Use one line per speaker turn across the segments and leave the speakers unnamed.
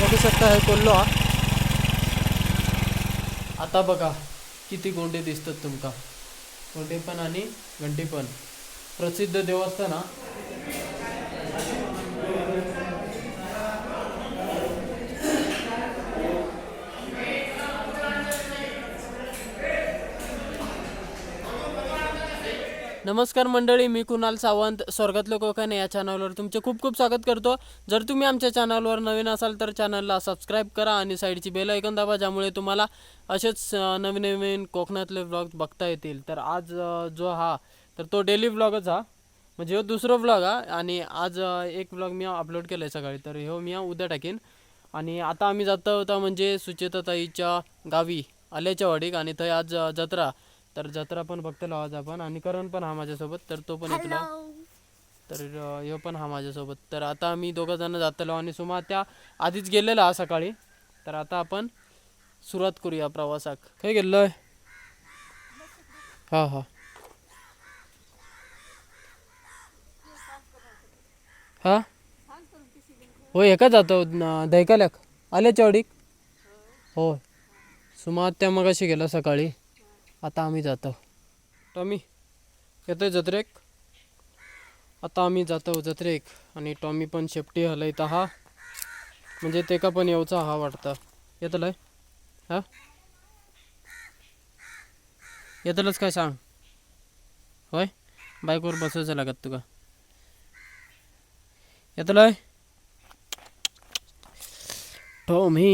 बघू शकता हे कोल्लो हा आता बघा किती गोंडे दिसतात तुमका. गोंडे पण आणि घंटी पण. प्रसिद्ध देवस्थान नमस्कार मंडळी मी कुणाल सावंत स्वर्गातलं कोकण या चॅनलवर तुमचे खूप खूप स्वागत करतो. जर तुम्ही आमच्या चॅनलवर नवीन असाल तर चॅनलला सबस्क्राईब करा आणि साईडची बेल ऐकून दाबा ज्यामुळे तुम्हाला असेच नवीन नवीन कोकणातले व्लॉग बघता येतील. तर आज जो हा तर तो डेली व्लॉगच हा. म्हणजे हो दुसरं व्लॉग हा आणि आज एक व्लॉग मी अपलोड केला आहे सकाळी. तर हो मी उद्या टाकीन. आणि आता आम्ही जातो होता म्हणजे सुचेताताईच्या गावी आल्याच्या वाडीक. आणि थंय आज जत्रा. तर जत्रा पण बघतलो आज आपण. आणि करण पण हा माझ्यासोबत तर तो पण येतला तर ह्यो पण हा माझ्यासोबत. तर आता आम्ही दोघं जण जातलो आणि सुमा त्या आधीच गेलेला हा सकाळी. तर आता आपण सुरुवात करूया प्रवासाक. खय गेल्लोय? हा हा. हा? होय एका जातो दैकाल्याक आले चवडीक होय. सुमा त्या मगाशी गेला सकाळी. आता आम्ही जातो. टॉमी येतोय जत्रेक? आता आम्ही जातो जत्रेक आणि टॉमी पण शेपटी हलयत हा. म्हणजे तेका पण येऊचा हा वाटता. येतलंय? हा? येतलंच काय सांग? होय? बाईकवर बसायचं लागत तुका. येतलंय? टॉमी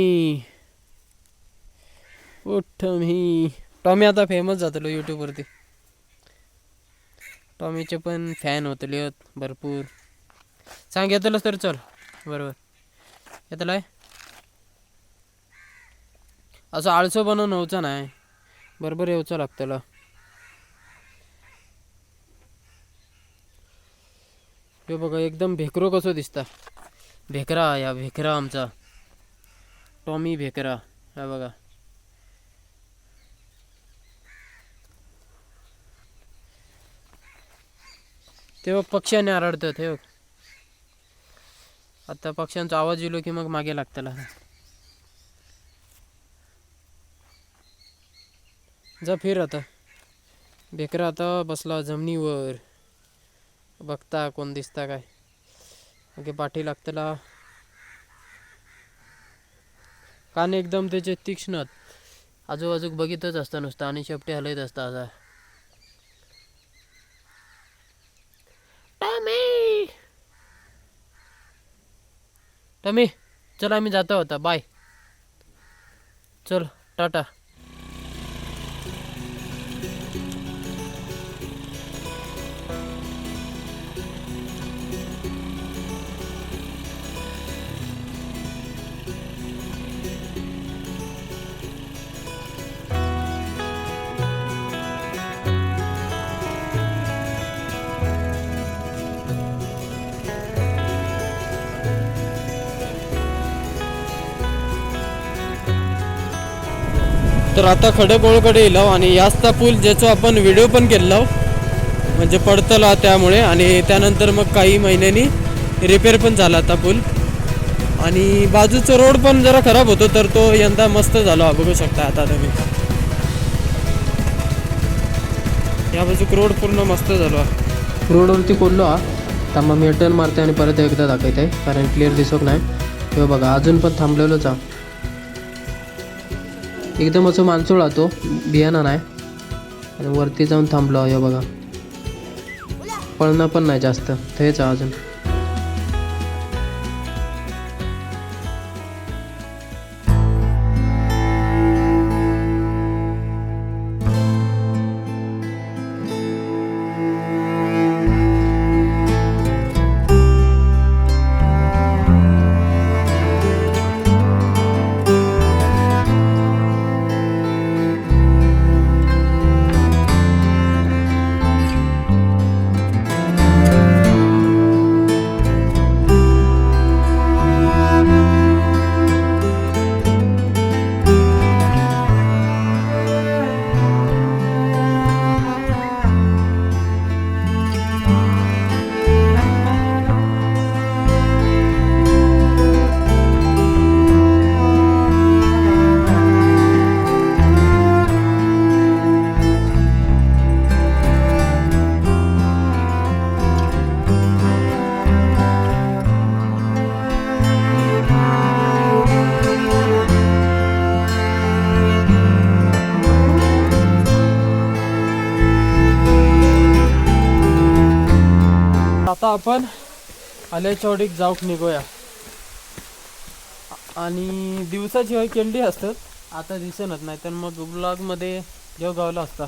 ओ टॉमी. टॉमी आता फेमस जातलो यूट्यूबवरती टॉमीचे पण फॅन होतले आहेत भरपूर. सांग येतलंच तर चल. बरोबर. येतलाय असं आळसो बनवून होऊचा नाही. बरोबर येऊचं लागतलं. हे बघा एकदम भेकरो कसो दिसता. भेकरा या भेकरा आमचा. टॉमी भेकरा हा बघा. तेव्हा पक्ष्याने आरडतात हे आता पक्ष्यांचा आवाज येलो की मग मागे लागतला जा फिर आता. बेकरा आता बसला जमिनीवर. बघता कोण दिसता काय. मागे पाठी लागतला. कान एकदम त्याचे तीक्ष्ण आजूबाजूक बघितच असता नुसतं आणि शेपटी हलत असता असा टमी टमी चल आम्ही जातो होता बाय चल टाटा. तर आता खडकवळकडे येलो आणि याचचा पूल ज्याचा आपण व्हिडिओ पण केलेला म्हणजे पडतला त्यामुळे आणि त्यानंतर मग काही महिन्यांनी रिपेअर पण झाला आता पूल. आणि बाजूचा रोड पण जरा खराब होतो तर तो यंदा मस्त झाला बघू शकता आता तुम्ही. या बाजूक रोड पूर्ण मस्त झालो. रोडवरती कोल्लो हा? थांबा मी टर्न मारते आणि परत एकदा दाखवते कारण क्लिअर दिसत नाही. किंवा बघा अजून पण थांबलेलोच हा. एकदम असं मानसोळा तो बियाणा नाही. आणि वरती जाऊन थांबलो हे बघा. पळणं पण नाही जास्त. तेच अजून. आता आपण वडीक जाऊक निघूया. आणि दिवसाची होय केंडी असतात. आता दिसनच नाही तर मग ब्लॉगमध्ये जेव गावला असता.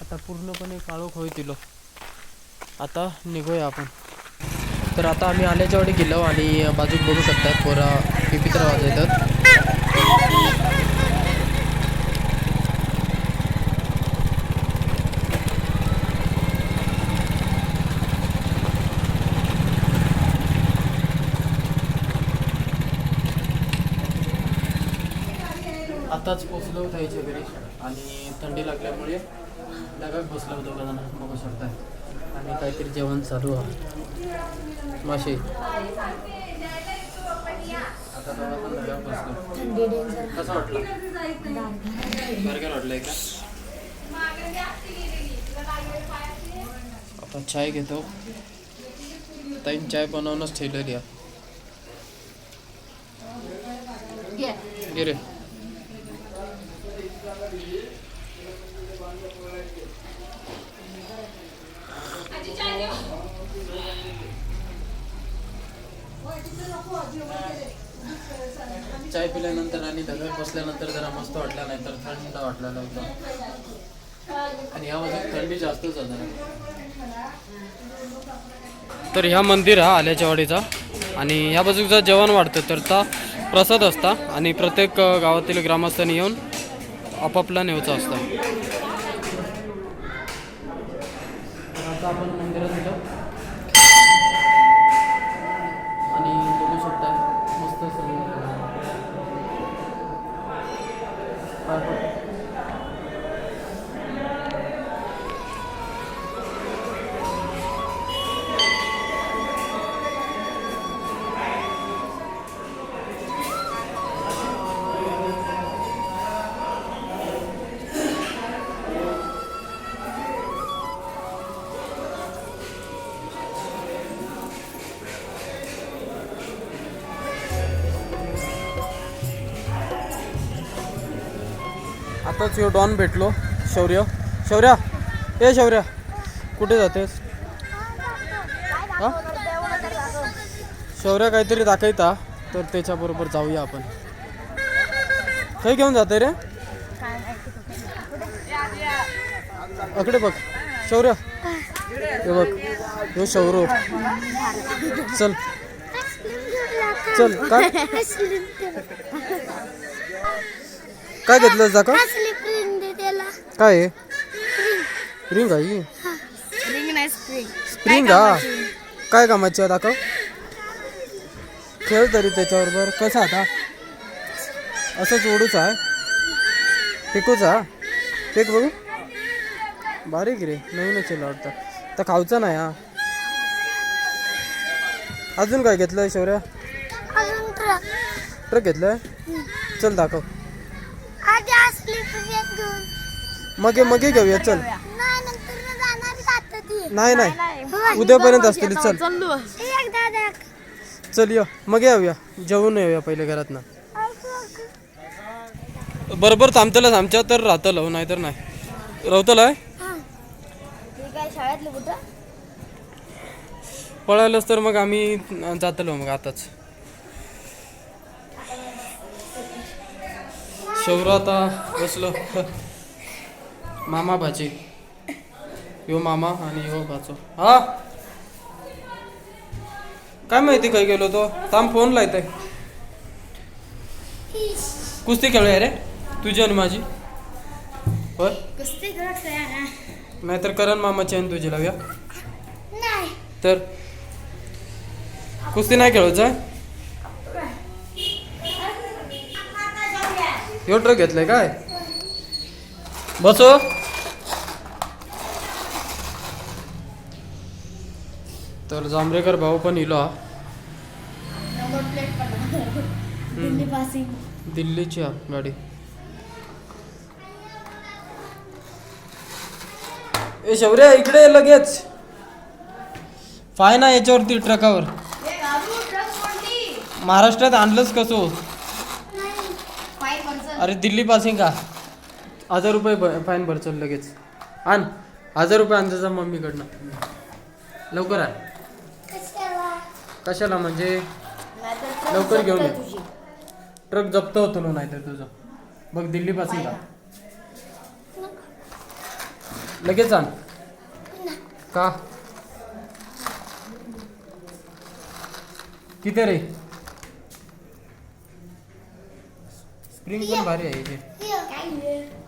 आता पूर्णपणे काळोख होई तिलो. आता निघूया आपण. तर आता आम्ही आल्याच्या वाडी गेलो आणि बाजूक बघू शकतात पोरा पिपित्र वाजवतात. आताच पोचलो थायच्या घरी आणि थंडी लागल्यामुळे ढगात बसलो होतो का बघू शकता आणि काहीतरी जेवण चालू आहे. मासे आता बसलो. कसं वाटलं? बर्गर का? आता चाय घेतो. ताईन चाय बनवूनच ठेवलेली आहे. रे. चाय पिल्यानंतर आणि दगड बसल्यानंतर जरा मस्त वाटला नाही तर थंड वाटलेला एकदम आणि या बाजूला थंडी जास्तच आहे तर ह्या मंदिर हा आल्याच्या वाडीचा. आणि ह्या बाजूचा जेवण वाढतं तर ता प्रसाद असता आणि प्रत्येक गावातील ग्रामस्थांनी येऊन आपापला नेवचा असता. आता आपण मंदिरात आताच ह्यो डॉन भेटलो शौर्य. शौर्या ए शौर्या कुठे जातेस? हा? शौर्या काहीतरी दाखवता तर त्याच्याबरोबर जाऊया आपण. काही घेऊन जाते रे? अकडे बघ. शौर्य. हे बघ. हे शौर्य. चल. चल काय? काय घेतलं दाखव? काय आहे? रिंग आहे ही?
रिंग नाही स्प्रिंग
स्प्रिंग हा? काय कामाची आहे दाखव. खेळ तरी त्याच्याबरोबर कसं आता? असंच ओढूच आहे. फेकूच हा फेक बघू. बारीक रे. नवीनच आहे वाटतं तर खाऊचा नाही हा. अजून काय घेतलं शौर्या?
अजून ट्रक.
ट्रक घेतलं चल दाखव.
आधी असली ट्रेन घेऊन.
मग मग घेऊया चल.
नाही
नाही उद्यापर्यंत असतील चल.
एकदा देख
चल ये. मग येऊया. जेवून येऊया पहिले घरात ना बरोबर थांबतलंच. आमच्या तर राहतलं नाही. तर नाही
कुठं?
पळालंच तर मग आम्ही जातलो मग आताच. शौर आता बसलो. मामा भाची. यो मामा आणि यो भाचो. हा? काय माहिती काय गेलो तो? थांब फोन लायत कुस्ती खेळूया रे. तुझी आणि माझी. होय? नाहीतर करण मामाची आणि तुझी लावूया.
नाही.
तर? कुस्ती नाही खेळायचं ह्यो ट्रक घेतलाय काय? बसो. तर जांभरेकर भाऊ पण इलो. हा दिल्लीची हा गाडी. ए शौर्या इकडे लगेच. पाय ना याच्यावरती ट्रकावर. महाराष्ट्रात आणलंच कसो अरे दिल्ली पासिंग का? हजार रुपये फाईन भरचल लगेच. आण. हजार रुपये अंदाजा मम्मीकडनं. लवकर आहे कशाला? म्हणजे? लवकर घेऊन ये. ट्रक जप्त होतो ना नाहीतर तुझं. बघ दिल्ली पासून का लगेच आण. का? किती रे? स्प्रिंग पण भारी आहे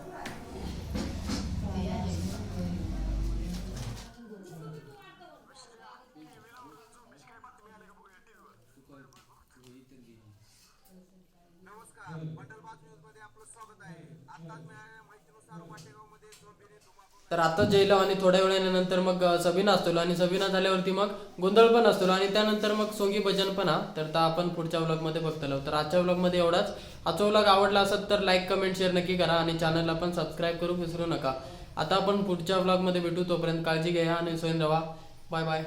तर आता जयला आणि थोड्या वेळानंतर मग सबिना असतो आणि सबिना झाल्यावरती मग गोंधळ पण असतो आणि त्यानंतर मग सोंगी भजन पण हा. तर आपण पुढच्या व्लॉगमध्ये बघतलो. तर आजच्या व्लॉगमध्ये एवढाच. आजचा व्लॉग आवडला असेल तर लाईक कमेंट शेअर नक्की करा आणि चॅनलला पण सबस्क्राईब करू विसरू नका. आता आपण पुढच्या व्लॉगमध्ये भेटू. तोपर्यंत काळजी घ्या आणि सोयन रवा. Bye bye